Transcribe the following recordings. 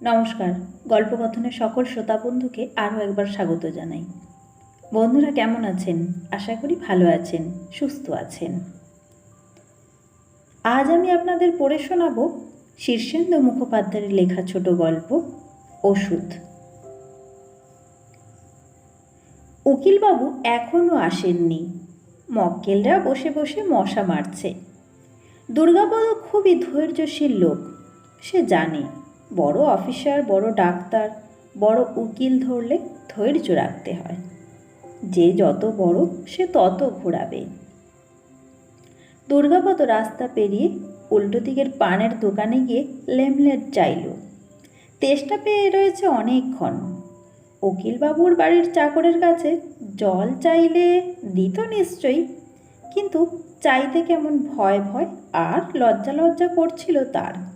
নমস্কার গল্পকথনের সকল শ্রোতা বন্ধুকে আরও একবার স্বাগত জানাই। বন্ধুরা কেমন আছেন? আশা করি ভালো আছেন, সুস্থ আছেন। আজ আমি আপনাদের পড়ে শোনাব শীর্ষেন্দু মুখোপাধ্যায়ের লেখা ছোট গল্প, ওষুধ। উকিলবাবু এখনও আসেননি। মক্কেলরা বসে বসে মশা মারছে। দুর্গাপদ খুবই ধৈর্যশীল লোক, সে জানে। বড় অফিসার, বড় ডাক্তার, বড় উকিল ধরলে ধৈর্য রাখতে হয়। যে যত বড়, সে তত ঘোরাবে। দুর্গাপদ রাস্তা পেরিয়ে উল্টো দিকের পানের দোকানে গিয়ে লেমলেট চাইল। তেষ্টা পেয়ে রয়েছে অনেকক্ষণ। উকিলবাবুর বাড়ির চাকরের কাছে জল চাইলে দিত নিশ্চয়ই, কিন্তু চাইতে কেমন ভয় ভয় আর লজ্জা লজ্জা করছিল তার।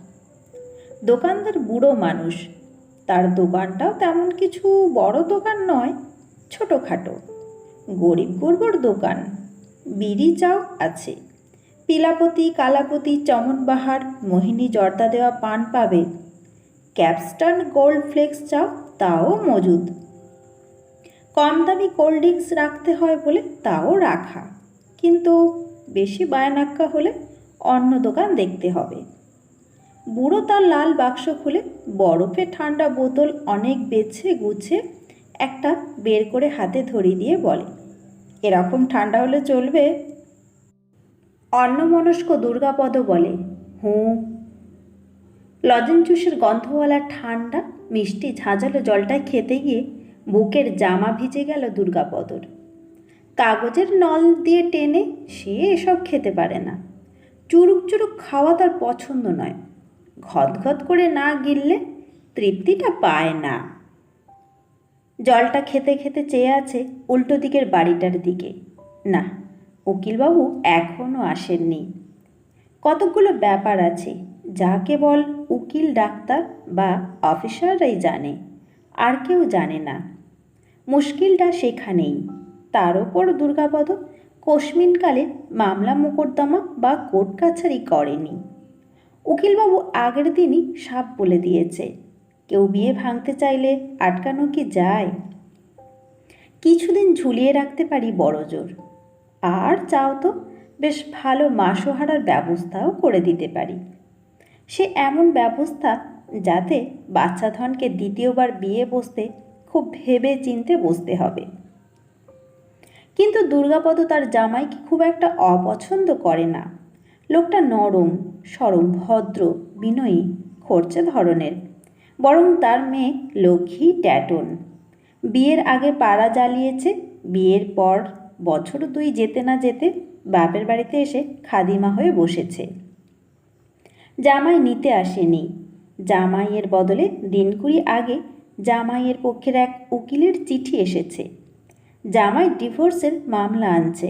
দোকানদার বুড়ো মানুষ। তার দোকানটাও তেমন কিছু বড় দোকান নয়, ছোটোখাটো। গরিব গর্বর দোকান, বিড়ি চাও আছে। পিলাপতি, কালাপতি, চমনবাহার, মোহিনী জর্দা দেওয়া পান পাবে। ক্যাপস্টান গোল্ড ফ্লেক্স চাও তাও মজুদ। কম দামি কোল্ড ড্রিঙ্কস রাখতে হয় বলে তাও রাখা। কিন্তু বেশি বায়নাক্কা হলে অন্য দোকান দেখতে হবে। বুড়ো তার লাল বাক্স খুলে বরফে ঠান্ডা বোতল অনেক বেছে গুছে একটা বের করে হাতে ধরিয়ে দিয়ে বলে, এরকম ঠান্ডা হলে চলবে? অন্নমনস্ক দুর্গাপদ বলে, হুঁ। লজেন জুসের গন্ধওয়ালা ঠান্ডা, মিষ্টি, ঝাঁঝালো জলটা খেতে গিয়ে বুকের জামা ভিজে গেল দুর্গাপদর। কাগজের নল দিয়ে টেনে সে এসব খেতে পারে না। চুরুক চুরুক খাওয়া তার পছন্দ নয়। ঘদঘদ করে না গিললে তৃপ্তিটা পায় না। জলটা খেতে খেতে চেয়ে আছে উল্টো দিকের বাড়িটার দিকে। না, উকিলবাবু এখনও আসেননি। কতকগুলো ব্যাপার আছে, যা কেবল উকিল, ডাক্তার বা অফিসাররাই জানে, আর কেউ জানে না। মুশকিলটা সেখানেই। তার ওপর দুর্গাপদ কোশমিনকালে মামলা মোকদ্দমা বা কোর্ট কাছারি করেনি। উকিলবাবু আগের দিনই সাপ বলে দিয়েছে, কেউ বিয়ে ভাঙতে চাইলে আটকানো কি যায়? কিছুদিন ঝুলিয়ে রাখতে পারি বড় জোর। আর চাও তো, বেশ ভালো মাসোহারার ব্যবস্থাও করে দিতে পারি। সে এমন ব্যবস্থা যাতে বাচ্চা ধনকে দ্বিতীয়বার বিয়ে বসতে খুব ভেবে চিনতে বসতে হবে। কিন্তু দুর্গাপদ তার জামাইকে খুব একটা অপছন্দ করে না। লোকটা নরম, সরম, ভদ্র, বিনয়ী, খরচে ধরনের। বরং তার মেয়ে লক্ষ্মী ট্যাটন। বিয়ের আগে পাড়া জ্বালিয়েছে, বিয়ের পর বছর দুই যেতে না যেতে বাপের বাড়িতে এসে খাদিমা হয়ে বসেছে। জামাই নিতে আসেনি। জামাইয়ের বদলে দিন কুড়ি আগে জামাইয়ের পক্ষের এক উকিলের চিঠি এসেছে। জামাই ডিভোর্সের মামলা আনছে।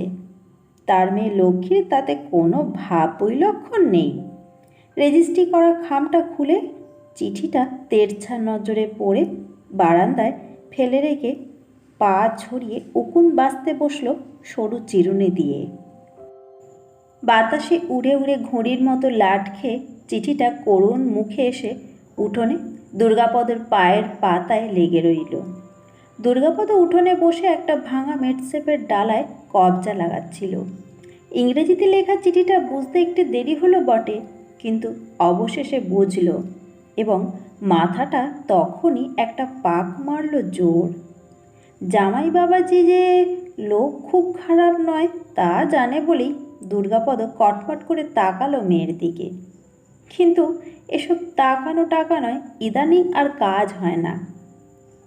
তার মেয়ে লক্ষ্মীর তাতে কোনো ভাব বৈলক্ষণ নেই। রেজিস্ট্রি করা খামটা খুলে চিঠিটা তেরছা নজরে পড়ে বারান্দায় ফেলে রেখে পা ছড়িয়ে উকুন বাঁচতে বসল সরু চিরুনি দিয়ে। বাতাসে উড়ে উড়ে ঘড়ির মতো লাট খেয়ে চিঠিটা করুণ মুখে এসে উঠোনে দুর্গাপদের পায়ের পাতায় লেগে রইল। দুর্গাপদ উঠোনে বসে একটা ভাঙা মেটসেপের ডালায় কবজা লাগাচ্ছিল। ইংরেজিতে লেখা চিঠিটা বুঝতে একটু দেরি হলো বটে, কিন্তু অবশেষে বুঝল এবং মাথাটা তখনই একটা পাক মারল জোর। জামাই বাবাজি যে লোক খুব খারাপ নয়, তা জানে বলেই দুর্গাপদ কটফট করে তাকালো মেয়ের দিকে। কিন্তু এসব তাকানো টাকা নয়, ইদানিং আর কাজ হয় না।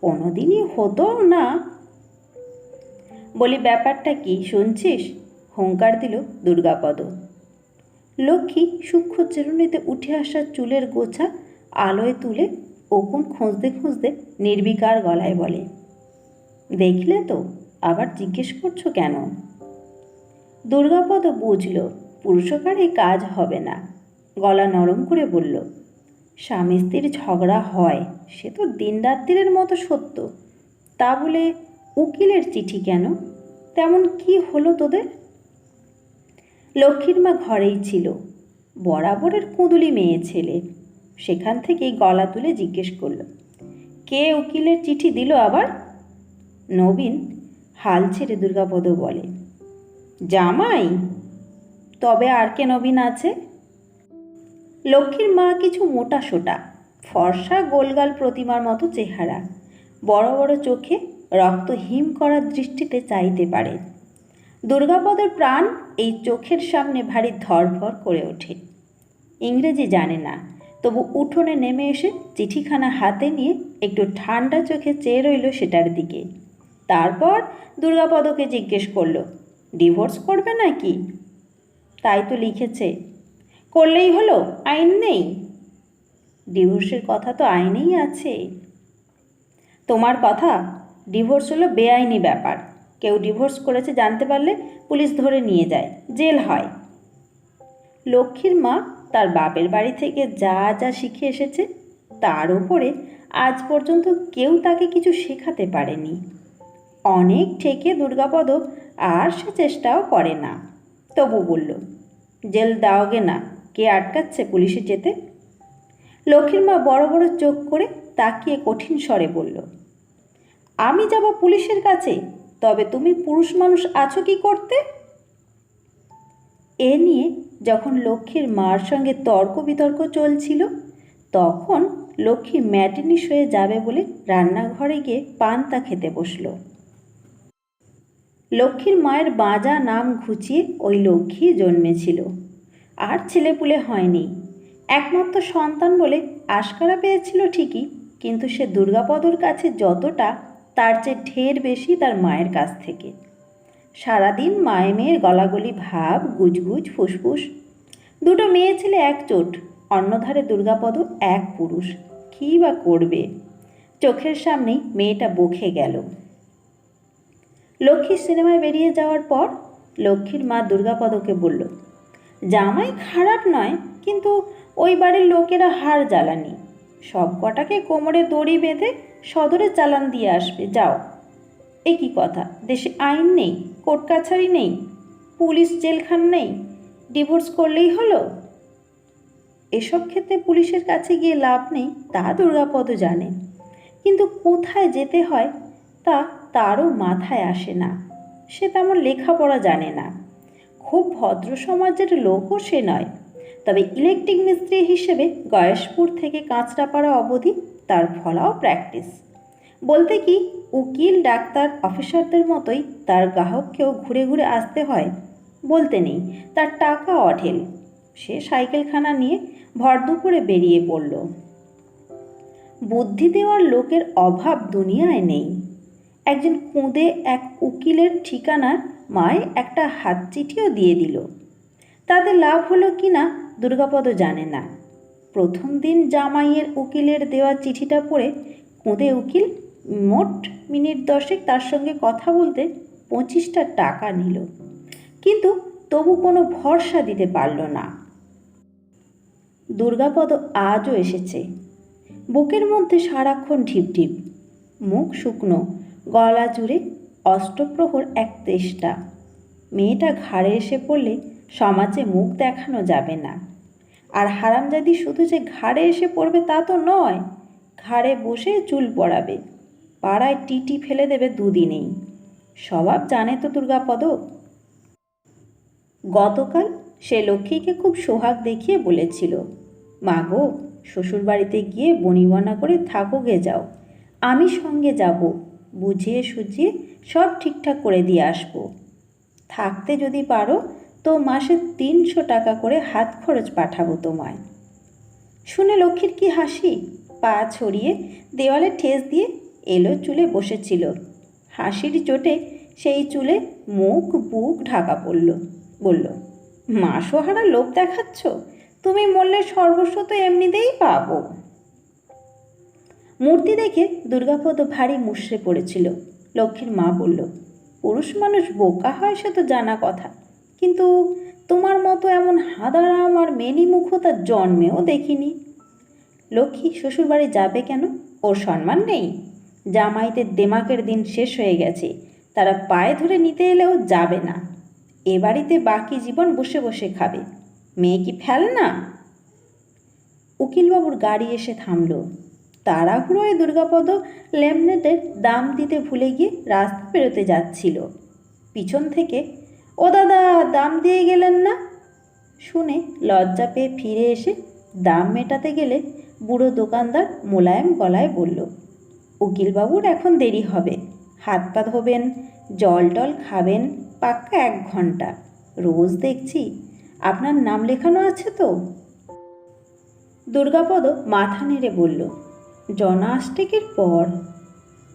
কোনোদিনই হতো না। বলি, ব্যাপারটা কি শুনছিস? হুঙ্কার দিল দুর্গাপদ। লক্ষ্মী সূক্ষ্ম চিরুনিতে উঠে আসা চুলের গোছা আলোয় তুলে ওকুন খুঁজতে খুঁজতে নির্বিকার গলায় বলে, দেখলে তো, আবার জিজ্ঞেস করছ কেন? দুর্গাপদ বুঝল, পুরুষকারে কাজ হবে না। গলা নরম করে বলল স্বামী স্ত্রীর ঝগড়া হয়, সে তো দিনরাত্রির মতো সত্য। তা বলে উকিলের চিঠি কেন? তেমন কি হলো তোদের? লক্ষ্মীর মা ঘরেই ছিল, বরাবরের কুঁদুলি মেয়ে ছেলে। সেখান থেকেই গলা তুলে জিজ্ঞেস করল, কে উকিলের চিঠি দিল আবার? নবীন হাল ছেড়ে দুর্গাপদ বলে, জামাই। তবে আর কে নবীন আছে? লক্ষ্মীর মা কিছু মোটা সোটা, ফর্সা গোলগাল প্রতিমার মতো চেহারা। বড় বড় চোখে রক্ত হিম করার দৃষ্টিতে চাইতে পারে। দুর্গাপদের প্রাণ এই চোখের সামনে ভারী ধরফর করে ওঠে। ইংরেজি জানে না, তবু উঠোনে নেমে এসে চিঠিখানা হাতে নিয়ে একটু ঠান্ডা চোখে চেয়ে রইল সেটার দিকে। তারপর দুর্গাপদকে জিজ্ঞেস করল, ডিভোর্স করবে নাকি? তাই তো লিখেছে। করলেই হলো, আইন নেই। ডিভোর্সের কথা তো আইনেই আছে। তোমার কথা, ডিভোর্স হলো বেআইনি ব্যাপার। কেউ ডিভোর্স করেছে জানতে পারলে পুলিশ ধরে নিয়ে যায়, জেল হয়। লক্ষ্মীর মা তার বাপের বাড়ি থেকে যা যা শিখে এসেছে, তার উপরে আজ পর্যন্ত কেউ তাকে কিছু শেখাতে পারেনি। অনেক ঠেকে দুর্গাপদ আর সে চেষ্টাও করে না। তবু বলল, জেল দাওগে না। কে আটকাচ্ছে পুলিশে যেতে? লক্ষ্মীর মা বড় বড় চোখ করে তাকিয়ে কঠিন স্বরে বলল, আমি যাব পুলিশের কাছে, তবে তুমি পুরুষ মানুষ আছো কি করতে? এ নিয়ে যখন লক্ষ্মীর মার সঙ্গে তর্ক বিতর্ক চলছিল, তখন লক্ষ্মী ম্যাটিনিস হয়ে যাবে বলে রান্নাঘরে গিয়ে পান্তা খেতে বসল। লক্ষ্মীর মায়ের বাজা নাম ঘুচিয়ে ওই লক্ষ্মী জন্মেছিল। আর ছেলেপুলে হয়নি। একমাত্র সন্তান বলে আশকারা পেয়েছিল ঠিকই, কিন্তু সে দুর্গাপদর কাছে যতটা, তার চেয়ে ঢের বেশি তার মায়ের কাছ থেকে। সারাদিন মায়ে মেয়ের গলাগলি, ভাব, গুজগুজ, ফুসফুস। দুটো মেয়ে ছেলে এক চোট অন্যধারে দুর্গাপদ এক পুরুষ। কী বা করবে? চোখের সামনেই মেয়েটা বকে গেল। লক্ষ্মীর সিনেমায় বেরিয়ে যাওয়ার পর লক্ষ্মীর মা দুর্গাপদকে বলল জামাই খারাপ নয়, কিন্তু ওই বাড়ির লোকেরা হার জ্বালানি। সব কটাকে কোমরে দড়ি বেঁধে সদরে চালান দিয়ে আসবে, যাও। একই কথা, দেশে আইন নেই, কোর্ট কাছারি নেই, পুলিশ জেলখান নেই, ডিভোর্স করলেই হলো। এসব ক্ষেত্রে পুলিশের কাছে গিয়ে লাভ নেই, তা দুর্গাপদ জানে। কিন্তু কোথায় যেতে হয়, তা তারও মাথায় আসে না। সে তেমন লেখাপড়া জানে না। খুব ভদ্র সমাজের লোকও সে নয়। তবে ইলেকট্রিক মিস্ত্রি হিসেবে গয়েশপুর থেকে কাঁচরাপাড়া অবধি তার ফলাও প্র্যাকটিস। বলতে কি, উকিল, ডাক্তার, অফিসারদের মতোই তার গ্রাহককেও ঘুরে ঘুরে আসতে হয়। বলতে নেই, তার টাকা অঢেল। সে সাইকেলখানা নিয়ে ভর দুপুরে বেরিয়ে পড়ল। বুদ্ধি দেওয়ার লোকের অভাব দুনিয়ায় নেই। একজন কুঁদে এক উকিলের ঠিকানা মায় একটা হাত চিঠিও দিয়ে দিল। তাতে লাভ হলো কি না দুর্গাপদ জানে না। প্রথম দিন জামাইয়ের উকিলের দেওয়া চিঠিটা পড়ে কুঁদে উকিল মোট মিনিট দশেক তার সঙ্গে কথা বলতে পঁচিশটা টাকা নিল। কিন্তু তবু কোনো ভরসা দিতে পারল না। দুর্গাপদ আজও এসেছে। বুকের মধ্যে সারাক্ষণ ঢিপ ঢিপ মুখ শুকনো, গলা জুড়ে অষ্টপ্রহর এক তেষ্টা। মেয়েটা ঘাড়ে এসে পড়লে সমাজে মুখ দেখানো যাবে না। আর হারামজাদি শুধু যে ঘাড়ে এসে পড়বে তা তো নয়, ঘাড়ে বসে চুল পড়াবে পাড়ায় টিটি ফেলে দেবে দুদিনেই। স্বভাব জানে তো দুর্গাপদ। গতকাল সে লক্ষ্মীকে খুব সোহাগ দেখিয়ে বলেছিল, মা গো, শ্বশুরবাড়িতে গিয়ে বনিবনা করে থাকো গে যাও, আমি সঙ্গে যাব। বুঝিয়ে সুঝিয়ে সব ঠিকঠাক করে দিয়ে আসব। থাকতে যদি পারো, তো মাসে তিনশো টাকা করে হাত খরচ পাঠাবো তোমায়। শুনে লক্ষ্মীর কি হাসি? পা ছড়িয়ে দেওয়ালে ঠেস দিয়ে এলো চুলে বসেছিল। হাসির চোটে সেই চুলে মুখ বুক ঢাকা পড়ল, বলল মাসোহারা লোভ দেখাচ্ছ? তুমি মরলে সর্বস্ব তো এমনিতেই পাবো। মূর্তি দেখে দুর্গাপদ ভারী মুষড়ে পড়েছিল। লক্ষ্মীর মা বলল, পুরুষ মানুষ বোকা হয় সে তো জানা কথা। কিন্তু তোমার মতো এমন হাদারাম আর মেনি মুখতা জন্মেও দেখিনি। লক্ষ্মী শ্বশুরবাড়ি যাবে কেন? ওর সম্মান নেই। জামাইদের দেমাকের দিন শেষ হয়ে গেছে। তারা পায়ে ধরে নিতে এলেও যাবে না। এ বাড়িতে বাকি জীবন বসে বসে খাবে। মেয়ে কি ফেল না উকিলবাবুর গাড়ি এসে থামল। তাড়াহুড়োয় দুর্গাপদ লেমনেটের দাম দিতে ভুলে গিয়ে রাস্তা বেরোতে যাচ্ছিল। পিছন থেকে, ও দাদা, দাম দিয়ে গেলেন না? শুনে লজ্জা পেয়ে ফিরে এসে দাম মেটাতে গেলে বুড়ো দোকানদার মোলায়েম গলায় বলল, উকিলবাবুর এখন দেরি হবে। হাত পা ধোবেন, জল টল খাবেন, পাক্কা এক ঘণ্টা। রোজ দেখছি আপনার নাম লেখানো আছে তো? দুর্গাপদ মাথা নেড়ে বলল জনাষ্টেকের পর,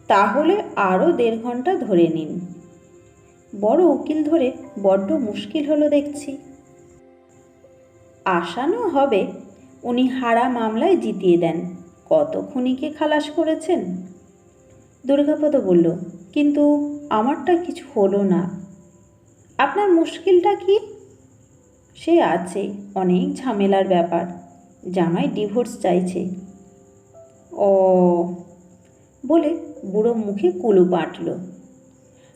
তাহলে আরও দেড় ঘণ্টা ধরে নিন। বড় উকিল ধরে বড্ড মুশকিল হলো দেখছি। আসানো হবে উনি হারা মামলায় জিতিয়ে দেন। কত খুনিকে খালাস করেছেন? দুর্গাপদ বলল, কিন্তু আমারটা কিছু হলো না। আপনার মুশকিলটা কি? সে আছে, অনেক ঝামেলার ব্যাপার। জামাই ডিভোর্স চাইছে। ও। বলে বুড়ো মুখে কুলু পাটল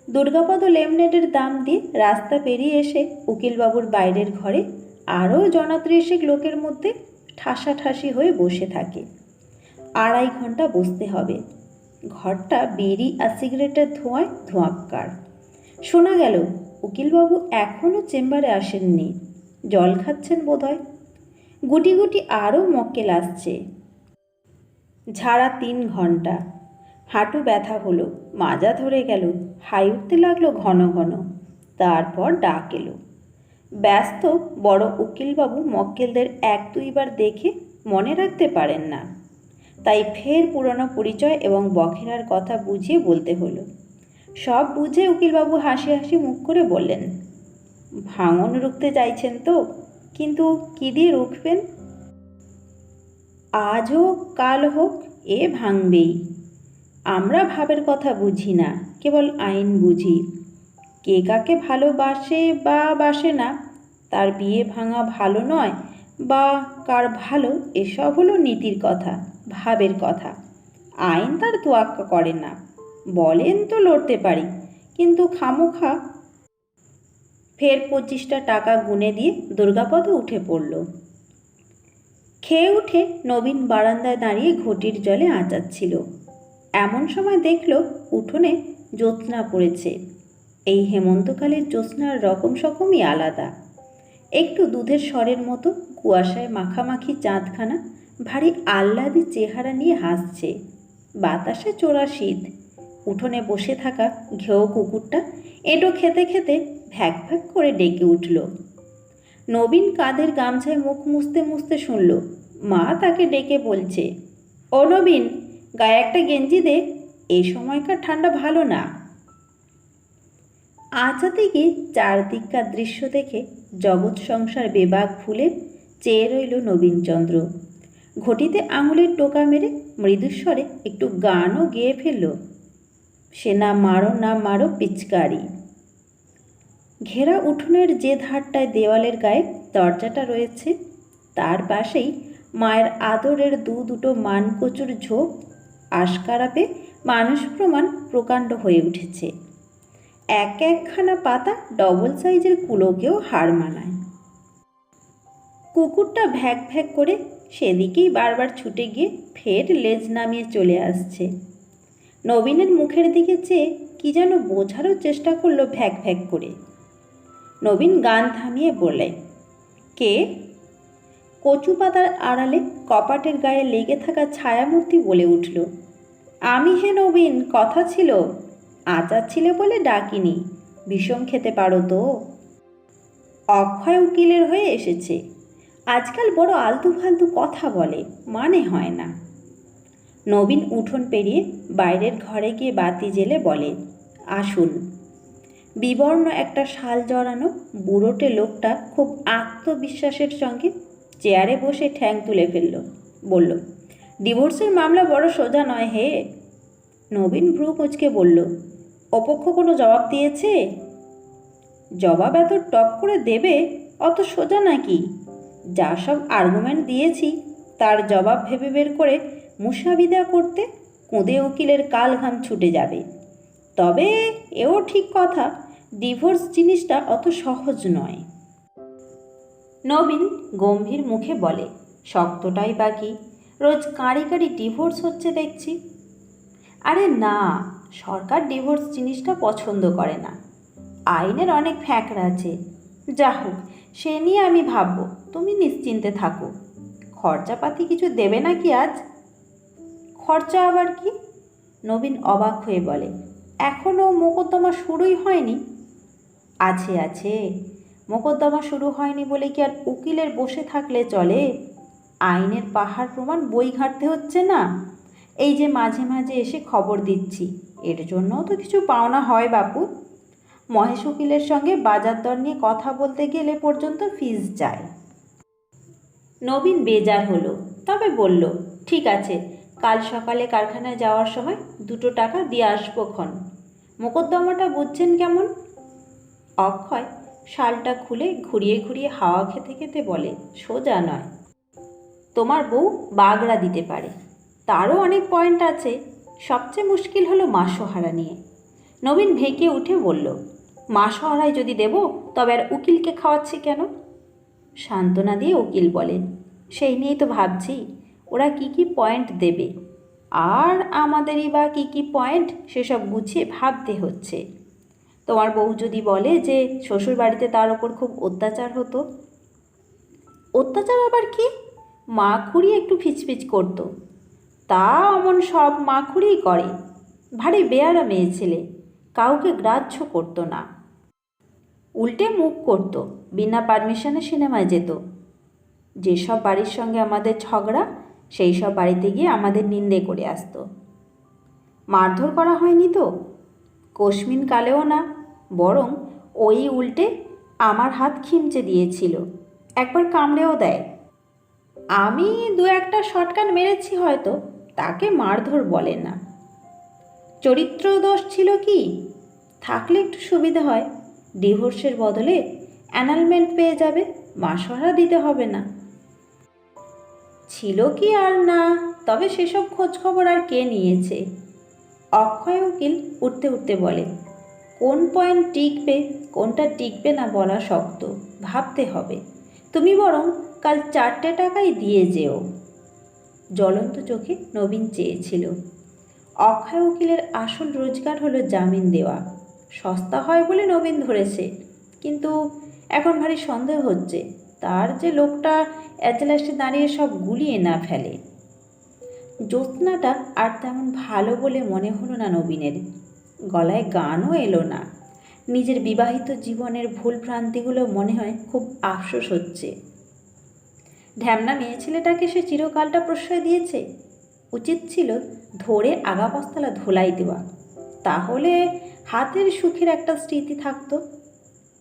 দুর্গাপদ লেমনেটের দাম দিয়ে রাস্তা পেরিয়ে এসে উকিলবাবুর বাইরের ঘরে আরও জনাত্রিশেক লোকের মধ্যে ঠাসাঠাসি হয়ে বসে থাকে। আড়াই ঘণ্টা বসতে হবে। ঘরটা বিড়ি আর সিগারেটের ধোঁয়ায় ধোঁয়াক্কার। শোনা গেল, উকিলবাবু এখনও চেম্বারে আসেননি। জল খাচ্ছেন বোধহয়। গুটি গুটি আরও মক্কেল আসছে। ঝাড়া তিন ঘণ্টা হাঁটু ব্যথা হলো, মাজা ধরে গেল, হাই উঠতে লাগল ঘন ঘন। তারপর ডাক এলো। ব্যস্ত বড় উকিলবাবু মক্কেলদের এক দুইবার দেখে মনে রাখতে পারেন না। তাই ফের পুরনো পরিচয় এবং বখেরার কথা বুঝিয়ে বলতে হলো। সব বুঝে উকিলবাবু হাসি হাসি মুখ করে বললেন, ভাঙন রুখতে চাইছেন তো, কিন্তু কী দিয়ে রুখবেন? আজ হোক কাল হোক, এ ভাঙবেই। আমরা ভাবের কথা বুঝি না, কেবল আইন বুঝি। কে কাকে ভালোবাসে বা বাসে না, তার বিয়ে ভাঙা ভালো নয় বা কার ভালো, এসব হলো নীতির কথা, ভাবের কথা। আইন তার তোয়াক্কা করে না, বলেন তো লড়তে পারি, কিন্তু খামোখা। ফের পঁচিশটা টাকা গুনে দিয়ে দুর্গাপদ উঠে পড়ল। খেয়ে উঠে নবীন বারান্দায় দাঁড়িয়ে ঘটির জলে আঁচাচ্ছিল। এমন সময় দেখল উঠোনে জ্যোৎস্না পড়েছে। এই হেমন্তকালের জ্যোৎস্নার রকম সকমই আলাদা। একটু দুধের স্বরের মতো কুয়াশায় মাখামাখি চাঁদখানা, ভারী আহ্লাদি চেহারা নিয়ে হাসছে। বাতাসে চোরা শীত। উঠোনে বসে থাকা ঘেউ কুকুরটা এঁটো খেতে খেতে ভ্যাক ভ্যাক করে ডেকে উঠল। নবীন কাঁধের গামছায় মুখ মুছতে মুছতে শুনল, মা তাকে ডেকে বলছে, ও নবীন, গায়ে একটা গেঞ্জি দে এই সময়কার ঠান্ডা ভালো না। আচা থেকে চারদিককার দৃশ্য দেখে জগৎ সংসার বেবাগ ফুলে চেয়ে রইল নবীনচন্দ্র। ঘটিতে আঙুলের টোকা মেরে মৃদুস্বরে একটু গানও গেয়ে ফেলল। সে না মারো না মারো, পিচকারি। ঘেরা উঠোনের যে ধারটায় দেওয়ালের গায়ে দরজাটা রয়েছে, তার পাশেই মায়ের আদরের দু দুটো মানকচুর ঝোপ, আশকারাপে মানুষ প্রমাণ প্রকাণ্ড হয়ে উঠেছে। এক একখানা পাতা ডবল সাইজের কুলোকেও হার মানায়। কুকুরটা ভ্যাক ভ্যাক করে সেদিকেই বারবার ছুটে গিয়ে ফের লেজ নামিয়ে চলে আসছে। নবীনের মুখের দিকে চেয়ে কি যেন বোঝারও চেষ্টা করল ভ্যাক ভ্যাক করে। নবীন গান থামিয়ে বলে কে? কচু পাতার আড়ালে কপাটের গায়ে লেগে থাকা ছায়ামূর্তি বলে উঠল, আমি হে নবীন, কথা ছিল, আচার ছিল বলে ডাকিনি, বিষম খেতে পারো তো? অক্ষয় উকিলের হয়ে এসেছে, আজকাল বড় আলতু ফালতু কথা বলে মানে হয় না। নবীন উঠোন পেরিয়ে বাইরের ঘরে গিয়ে বাতি জেলে বলে, আসুন। বিবর্ণ একটা শাল জড়ানো বুড়োটে লোকটা খুব আত্মবিশ্বাসের সঙ্গে চেয়ারে বসে ঠ্যাং তুলে ফেলল। বলল, ডিভোর্সের মামলা বড় সোজা নয় হে। নবীন ভ্রু কুচকে বলল, অপক্ষ কোনো জবাব দিয়েছে? জবাব এত টপ করে দেবে? অত সোজা নাকি? যা সব আর্গুমেন্ট দিয়েছি, তার জবাব ভেবে বের করে মুসাবিদা করতে কোঁদে উকিলের কাল ঘাম ছুটে যাবে। তবে এও ঠিক কথা, ডিভোর্স জিনিসটা অত সহজ নয়। নবীন গম্ভীর মুখে বলে, শক্তটাই বাকি রোজ কাঁড়ি কাঁড়ি ডিভোর্স হচ্ছে দেখছি। আরে না, সরকার ডিভোর্স জিনিসটা পছন্দ করে না। আইনের অনেক ফ্যাকরা আছে। যা হোক, সে নিয়ে আমি ভাববো, তুমি নিশ্চিন্তে থাকো। খরচাপাতি কিছু দেবে নাকি আজ? খরচা আবার কি? নবীন অবাক হয়ে বলে এখনও মোকদ্দমা শুরুই হয়নি। আছে আছে। মোকদ্দমা শুরু হয়নি বলে কি আর উকিলের বসে থাকলে চলে? আইনের পাহাড় প্রমাণ বই ঘাঁটতে হচ্ছে না। এই যে মাঝে মাঝে এসে খবর দিচ্ছি, এর জন্যও তো কিছু পাওনা হয় বাপু। মহেশ উকিলের সঙ্গে বাজার দর নিয়ে কথা বলতে গেলে পর্যন্ত ফিজ যায়। নবীন বেজার হলো, তবে বলল, ঠিক আছে কাল সকালে কারখানায় যাওয়ার সময় দুটো টাকা দিয়ে আসব ক্ষণ। মোকদ্দমাটা বুঝছেন কেমন? অক্ষয় শালটা খুলে ঘুরিয়ে ঘুরিয়ে হাওয়া খেতে খেতে বলে, সোজা নয়। তোমার বউ বাগড়া দিতে পারে। তারও অনেক পয়েন্ট আছে। সবচেয়ে মুশকিল হলো মাসোহারা নিয়ে। নবীন ভেঁকে উঠে বলল মাসোহারায় যদি দেব, তবে আর উকিলকে খাওয়াচ্ছি কেন? সান্ত্বনা দিয়ে উকিল বলেন সেই নিয়েই তো ভাবছি। ওরা কি কি পয়েন্ট দেবে? আর আমাদেরই বা কী কী পয়েন্ট সেসব গুছিয়ে ভাবতে হচ্ছে। তোমার বউ যদি বলে যে শ্বশুর বাড়িতে তার ওপর খুব অত্যাচার হতো? অত্যাচার আবার কি? মা খুঁড়ি একটু ফিচফিচ করতো। তা অমন সব মা খুঁড়িই করে। ভারী বেয়ারা মেয়ে ছেলে। কাউকে গ্রাহ্য করতো না। উল্টে মুখ করতো। বিনা পারমিশনে সিনেমায় যেত। যেসব বাড়ির সঙ্গে আমাদের ঝগড়া সেই সব বাড়িতে গিয়ে আমাদের নিন্দে করে আসতো। মারধর করা হয়নি তো? কসমিন কালেও না, বরং ওই উল্টে আমার হাত খিমচে দিয়েছিল, একবার কামড়েও দেয়। আমি দু একটা শটকান মেরেছি হয়তো, তাকে মারধর বলে না। চরিত্র দোষ ছিল কি? থাকলে একটু সুবিধা হয়, ডিভোর্সের বদলে অ্যানালমেন্ট পেয়ে যাবে, মাসহারা দিতে হবে না। ছিল কি আর না, তবে সেসব খোঁজখবর আর কে নিয়েছে? অক্ষয় উকিল উঠতে উঠতে বলে, কোন পয়েন্ট টিকবে, কোনটা টিকবে না বলা শক্ত, ভাবতে হবে। তুমি বরং কাল চারটে টাকাই দিয়ে যেও। জ্বলন্ত চোখে নবীন চেয়েছিল। অক্ষয় উকিলের আসল রোজগার হলো জামিন দেওয়া। সস্তা হয় বলে নবীন ধরেছে, কিন্তু এখন ভারী সন্দেহ হচ্ছে। তার যে লোকটা এজলাসে দাঁড়িয়ে সব গুলিয়ে না ফেলে। জ্যোৎস্নাটা আর তেমন ভালো বলে মনে হলো না নবীনের। গলায় গানও এলো না। নিজের বিবাহিত জীবনের ভুল ভ্রান্তিগুলো মনে হয় খুব আফসোস হচ্ছে। ঢ্যামনা মেয়ে ছেলেটাকে সে চিরকালটা প্রশ্রয় দিয়েছে। উচিত ছিল ধরে আগাপস্তলা ধোলাই দেওয়া। তাহলে হাতের সুখের একটা স্মৃতি থাকতো।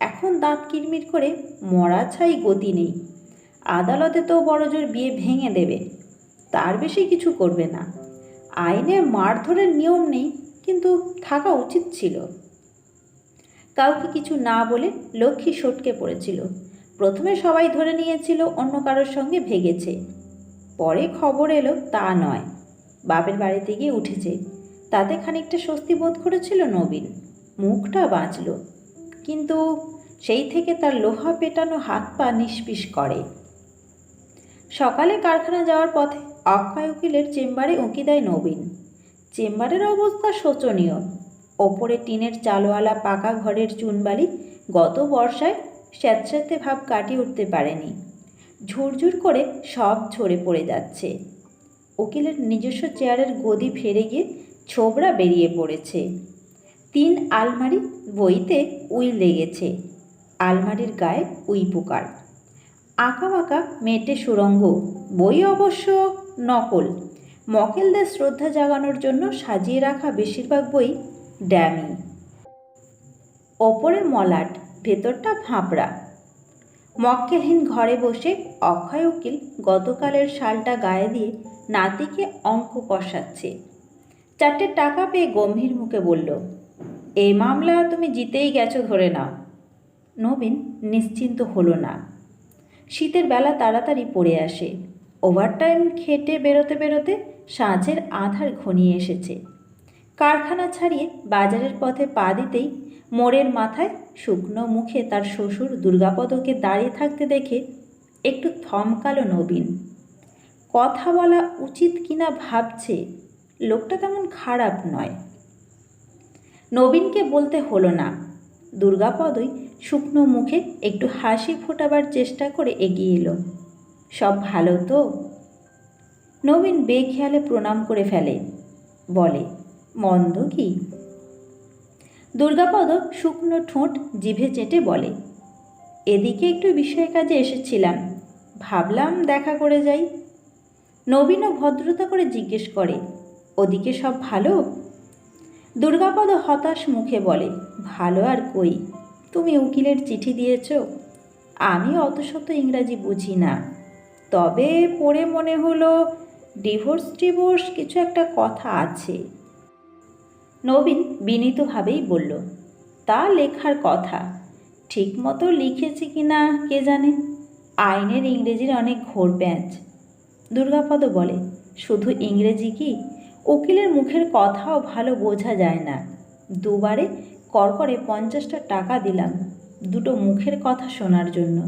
এখন দাঁত কিরমির করে মরা ছাই গতি নেই। আদালতে তো বড়জোর বিয়ে ভেঙে দেবে। তার বেশি কিছু করবে না। আইনে মারধরের নিয়ম নেই, কিন্তু থাকা উচিত ছিল। কাউকে কিছু না বলে লক্ষ্মী সটকে পড়েছিল। প্রথমে সবাই ধরে নিয়েছিল অন্য কারোর সঙ্গে ভেগেছে। পরে খবর এলো তা নয়। বাপের বাড়িতে গিয়ে উঠেছে। তাতে খানিকটা স্বস্তি বোধ করেছিল নবীন। মুখটা বাঁচল। কিন্তু সেই থেকে তার লোহা পেটানো হাত পা নিষ্পিস করে। সকালে কারখানা যাওয়ার পথে অক্ষয় উকিলের চেম্বারে উঁকি দেয় নবীন। চেম্বারের অবস্থা শোচনীয়। ওপরে টিনের চালওয়ালা পাকা ঘরের চুনবালি গত বর্ষায় স্যাঁতস্যাঁতে ভাব কাটিয়ে উঠতে পারেনি। ঝুরঝুর করে সব ঝরে পড়ে যাচ্ছে। উকিলের নিজস্ব চেয়ারের গদি ফেরে গিয়ে ছোবরা বেরিয়ে পড়েছে। তিন আলমারি বইতে উই লেগেছে। আলমারির গায়ে উই পোকার। আঁকা বাঁকা মেটে সুরঙ্গ। বই অবশ্য নকল। মকেলদের শ্রদ্ধা জাগানোর জন্য সাজিয়ে রাখা বেশিরভাগ বই ড্যামি। ওপরে মলাট, ভেতরটা ফাঁপড়া। মক্কেলহীন ঘরে বসে অক্ষয় উকিল গতকালের শালটা গায়ে দিয়ে নাতিকে অঙ্ক কষাচ্ছে। চারটে টাকা পেয়ে গম্ভীর মুখে বলল এই মামলা তুমি জিতেই গেছো ধরে নাও। নবীন নিশ্চিন্ত হলো না। শীতের বেলা তাড়াতাড়ি পড়ে আসে। ওভারটাইম খেটে বেরোতে বেরোতে সাঁঝের আধার ঘনিয়ে এসেছে। কারখানা ছাড়িয়ে বাজারের পথে পা দিতেই মোড়ের মাথায় শুকনো মুখে তার শ্বশুর দুর্গাপদকে দাঁড়িয়ে থাকতে দেখে একটু থমকালো নবীন। কথা বলা উচিত কিনা ভাবছে, লোকটা তেমন খারাপ নয়। নবীনকে বলতে হলো না। দুর্গাপদই শুকনো মুখে একটু হাসি ফোটাবার চেষ্টা করে এগিয়ে এলো। সব ভালো তো? নবীন বেখেয়ালে প্রণাম করে ফেলে। বলে, মন্দ কি? দুর্গাপদ শুকনো ঠোঁট জিভে চেটে বলে, এদিকে একটু বিষয় কাজে এসেছিলাম, ভাবলাম দেখা করে যাই। নবীনও ভদ্রতা করে জিজ্ঞেস করে, ওদিকে সব ভালো? দুর্গাপদ হতাশ মুখে বলে, ভালো আর কই? তুমি উকিলের চিঠি দিয়েছ? আমি অত শত ইংরাজি বুঝি না। তবে পড়ে মনে হলো, ডিভোর্স ডিভোর্স কিছু একটা কথা আছে। নবীন বিনীতভাবেই বলল, তা লেখার কথা। ঠিক মতো লিখেছি কি না, কে জানে? আইনের ইংরেজির অনেক ঘোর প্যাঁচ দুর্গাপদ বলে, শুধু ইংরেজি কি? উকিলের মুখের কথাও ভালো বোঝা যায় না। দুবারে করকরে পঞ্চাশটা টাকা দিলাম, দুটো মুখের কথা শোনার জন্য।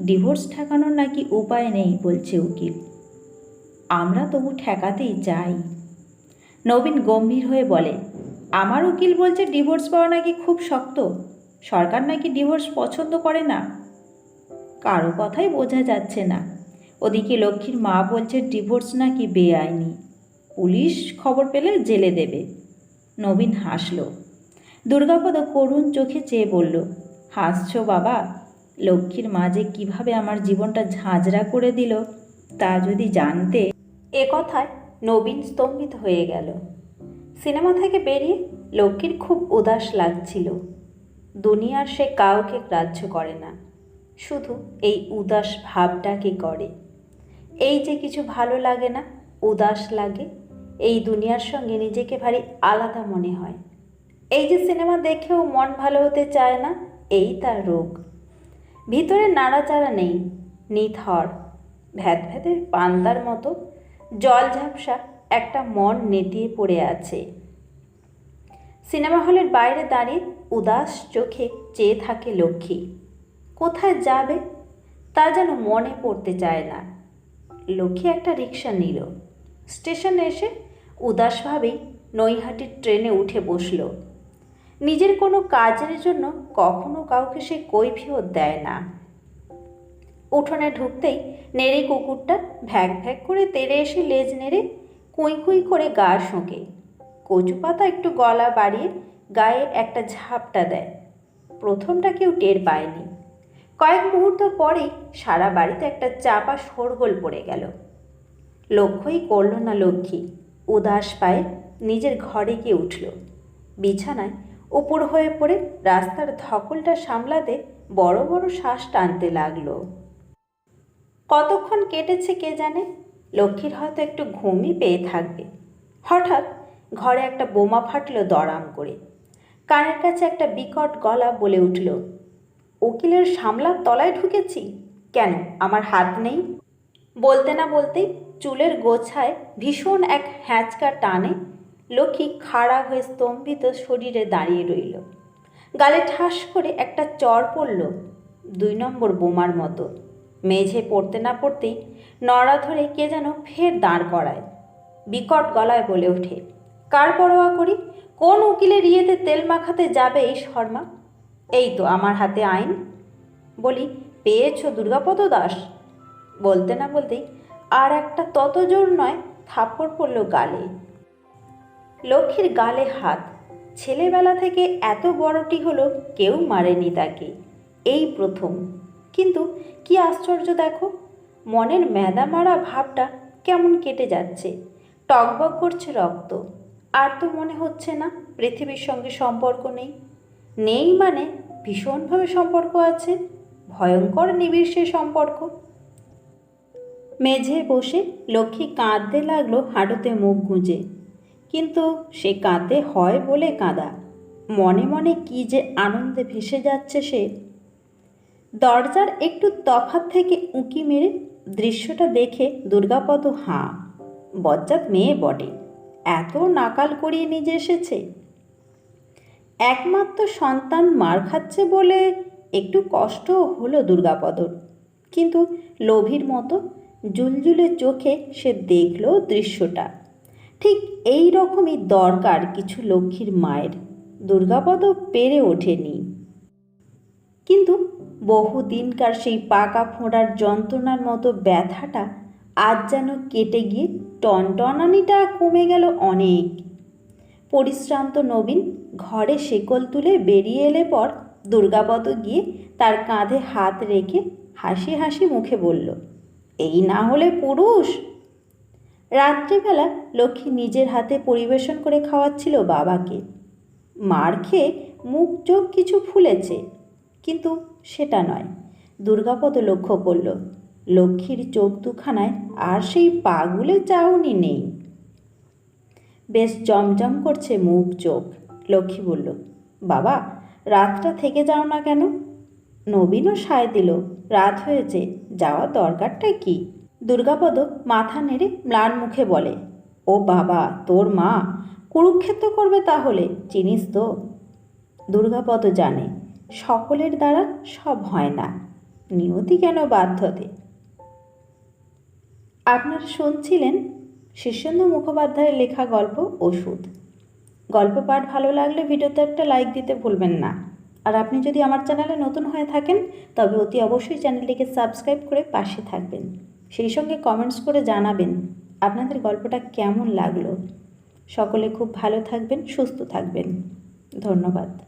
ডিভোর্স ঠেকানোর নাকি উপায় নেই, বলছে উকিল। আমরা তবু ঠেকাতেই চাই। নবীন গম্ভীর হয়ে বলে, আমার উকিল বলছে ডিভোর্স পাওয়া নাকি খুব শক্ত। সরকার নাকি ডিভোর্স পছন্দ করে না? কারও কথাই বোঝা যাচ্ছে না। ওদিকে লক্ষ্মীর মা বলছে, ডিভোর্স নাকি বেআইনি। পুলিশ খবর পেলে জেলে দেবে। নবীন হাসল। দুর্গাপদ করুণ চোখে চেয়ে বলল, হাসছো বাবা, লক্ষ্মীর মা যে কীভাবে আমার জীবনটা ঝাঁঝরা করে দিল, তা যদি জানতে এ কথায় নবীন স্তম্ভিত হয়ে গেল। সিনেমা থেকে বেরিয়ে লক্ষ্মীর খুব উদাস লাগছিল। দুনিয়ার সে কাউকে গ্রাহ্য করে না, শুধু এই উদাস ভাবটাকে করে? এই যে কিছু ভালো লাগে না, উদাস লাগে এই দুনিয়ার সঙ্গে নিজেকে ভারী আলাদা মনে হয়। এই যে সিনেমা দেখেও মন ভালো হতে চায় না, এই তার রোগ। ভিতরে নাড়াচাড়া নেই, নিথর ভ্যাদ ভ্যাদে পান্তার মতো, জল ঝাপসা একটা মন নেতিয়ে পড়ে আছে। সিনেমা হলের বাইরে দাঁড়িয়ে উদাস চোখে চেয়ে থাকে লক্ষ্মী। কোথায় যাবে, তা যেন মনে পড়তে চায় না। লক্ষ্মী একটা রিক্সা নিল। স্টেশনে এসে উদাসভাবেই নৈহাটির ট্রেনে উঠে বসল। নিজের কোনো কাজের জন্য কখনো কাউকে সে কৈফিয়ত দেয় না। উঠোনে ঢুকতেই নেড়ে কুকুরটা ভ্যাক ভ্যাক করে তেড়ে এসে লেজ নেড়ে কুঁই কুঁই করে গা শোঁকে। কচু পাতা একটু গলা বাড়িয়ে গায়ে একটা ঝাপটা দেয়। প্রথমটা কেউ টের পায়নি। কয়েক মুহূর্ত পরেই সারা বাড়িতে একটা চাপা শোরগোল পড়ে গেল। লক্ষ্যই করল না লক্ষ্মী। উদাস পায়ে নিজের ঘরে গিয়ে উঠল। বিছানায় উপর হয়ে পড়ে রাস্তার ধকলটা সামলাতে বড় বড় শ্বাস টানতে লাগল। কতক্ষণ কেটেছে কে জানে? লক্ষ্মীর হয়তো একটু ঘুমই পেয়ে থাকবে। হঠাৎ ঘরে একটা বোমা ফাটলো দড়াম করে। কানের কাছে একটা বিকট গলা বলে উঠল, উকিলের সামলার তলায় ঢুকেছি? কেন? আমার হাত নেই? বলতে না বলতেই চুলের গোছায় ভীষণ এক হ্যাঁচকা টানে, লক্ষ্মী খাড়া হয়ে স্তম্ভিত শরীরে দাঁড়িয়ে রইল। গালে ঠাস করে একটা চর পড়ল দুই নম্বর বোমার মতো। মেঝে পড়তে না পড়তেই নড়া ধরে কে যেন ফের দাঁড় করায়। বিকট গলায় বলে ওঠে, কার পরোয়া করি? কোন উকিলের ইয়েতে তেল মাখাতে যাবে এই শর্মা? এই তো আমার হাতে আইন। বলি, পেয়েছ দুর্গাপদ দাস? বলতে না বলতেই আর একটা তত জোর নয়, থাপ্পড় পড়ল গালে। লক্ষ্মীর গালে হাত। ছেলেবেলা থেকে এত বড়টি হলো কেউ মারেনি তাকে। এই প্রথম। কিন্তু কি আশ্চর্য দেখো, মনের ম্যাদা মারা ভাবটা কেমন কেটে যাচ্ছে। টকবক করছে রক্ত। আর তো মনে হচ্ছে না পৃথিবীর সঙ্গে সম্পর্ক নেই। নেই মানে ভীষণভাবে সম্পর্ক আছে। ভয়ঙ্কর নিবিড় সে সম্পর্ক। মেঝে বসে লক্ষ্মী কাঁদতে লাগল হাঁটুতে মুখ গুঁজে। কিন্তু সে কাঁদতে হয় বলে কাঁদা। মনে মনে কি যে আনন্দে ভেসে যাচ্ছে সে। দরজার একটু তফাত থেকে উঁকি মেরে দৃশ্যটা দেখে দুর্গাপদ হাঁ, বজ্জাত মেয়ে বটে। এত নাকাল করিয়ে নিজে এসেছে। একমাত্র সন্তান মার খাচ্ছে বলে একটু কষ্ট হলো দুর্গাপদর। কিন্তু লোভীর মতো জুলজুলে চোখে সে দেখল দৃশ্যটা। ঠিক এই রকমই দরকার কিছু লক্ষ্মীর মায়ের। দুর্গাপদ পেরে ওঠেনি। কিন্তু বহুদিনকার সেই পাকা ফোঁড়ার যন্ত্রণার মতো ব্যথাটা আজ যেন কেটে গিয়ে টনটনানিটা কমে গেল অনেক। পরিশ্রান্ত নবীন ঘরে শেকল তুলে বেরিয়ে এলে পর দুর্গাপদ গিয়ে তার কাঁধে হাত রেখে হাসি হাসি মুখে বলল এই না হলে পুরুষ? রাত্রিবেলা লক্ষ্মী নিজের হাতে পরিবেশন করে খাওয়াচ্ছিল বাবাকে। মার খেয়ে মুখ চোখ কিছু ফুলেছে, কিন্তু সেটা নয়। দুর্গাপদ লক্ষ্য করল, লক্ষ্মীর চোখ দুখানায় আর সেই পাগুলে চাউনি নেই। বেশ জমজম করছে মুখ চোখ, লক্ষ্মী বলল, বাবা, রাতটা থেকে যাও না কেন? নবীনও সায় দিল, রাত হয়েছে যাওয়ার দরকারটা কি? দুর্গাপদ মাথা নেড়ে ম্লান মুখে বলে, ও বাবা, তোর মা কুরুক্ষেত্র করবে তাহলে, চিনিস তো? দুর্গাপদ জানে, সকলের দ্বারা সব হয় না। নিয়তি কেন বাধ্যতে আপনারা শুনছিলেন শীর্ষেন্দু মুখোপাধ্যায়ের লেখা গল্প ওষুধ। গল্প পাঠ ভালো লাগলে ভিডিওতে একটা লাইক দিতে ভুলবেন না। আর আপনি যদি আমার চ্যানেলে নতুন হয়ে থাকেন, তবে অতি অবশ্যই চ্যানেলটিকে সাবস্ক্রাইব করে পাশে থাকবেন। সেই সঙ্গে কমেন্টস করে জানাবেন আপনাদের গল্পটা কেমন লাগল। সকলে খুব ভালো থাকবেন, সুস্থ থাকবেন। ধন্যবাদ।